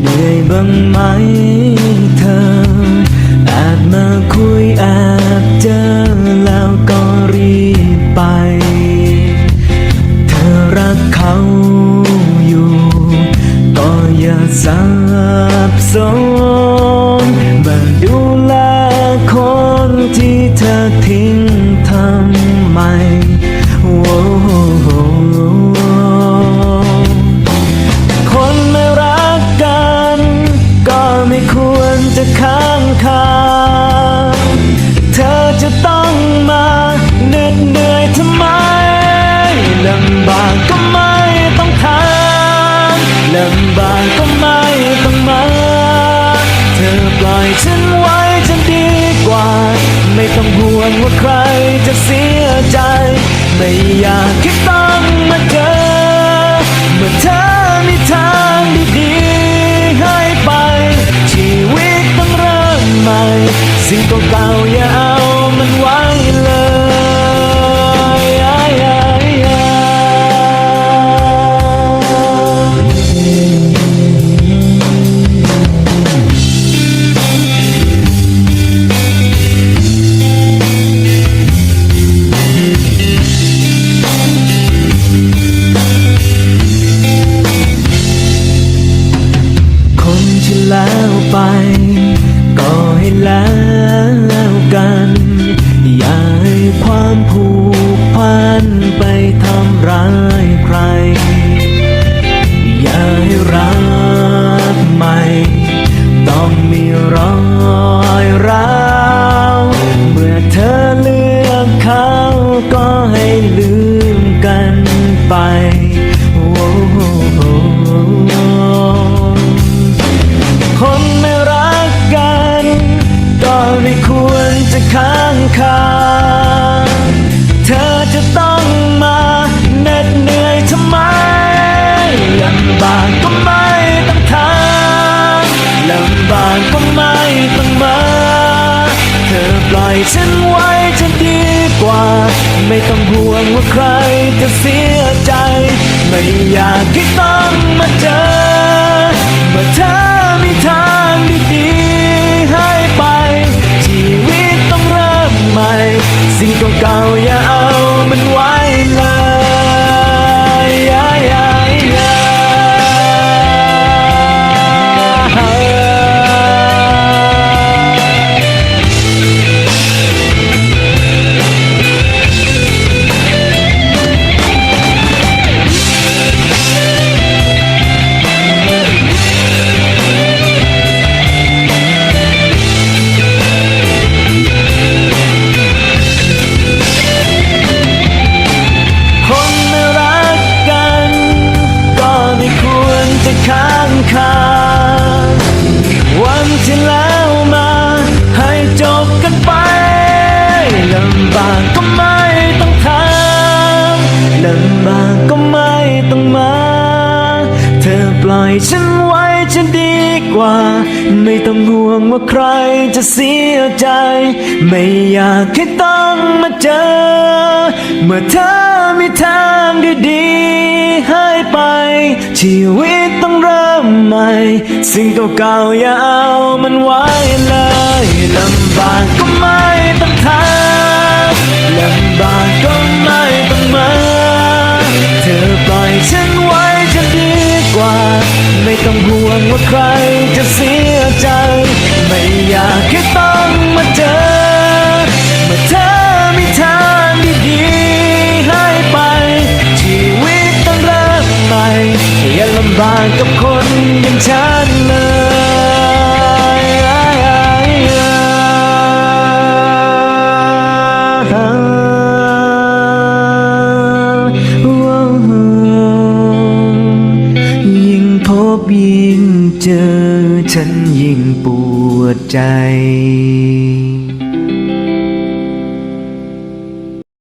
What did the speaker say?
เหนื่อยบ้างไหมเธอ อาจมาคุยอาจเจอแล้วก็รีบไป เธอรักเขาอยู่ ก็อย่าสับสนมาดูแลคนที่เธอทิ้งทำไมโอ้ำบากก็ไม่ต้องทำลำบากก็ไม่ต้องมา เธอปล่อยฉันไว้จะดีกว่า ไม่ต้องห่วงว่าใครจะเสียใจ ไม่อยากคิดต่อ ไปคนไม่รักกัน ก็ไม่ควรจะค้างคา วงว่าใครจะเสียใจ ไม่อยากให้ต้องมาเจอเมื่อเธอ จะค้างคาวันที่แล้วมา ให้จบกันไปลำบากก็ไม่ต้องทำลำบากก็ไม่ต้องมา เธอปล่อยฉันไว้จะดีกว่า ไม่ต้องห่วงว่าใครจะเสียใจ ไม่อยากให้ต้องมาเจอ เมื่อเธอมีทางดีๆให้ไปชีวิต สิ่งเก่าๆอย่าเอามันไว้เลยลำบากก็ไม่ต้องทำลำบากก็ไม่ต้องมา เธอปล่อยฉันไว้จะดีกว่า ไม่ต้องห่วงว่าใครจะเสียใจ ไม่อยากให้ต้อง ฉันเลยยิ่งพบยิ่งเจอฉันยิ่งปวดใจ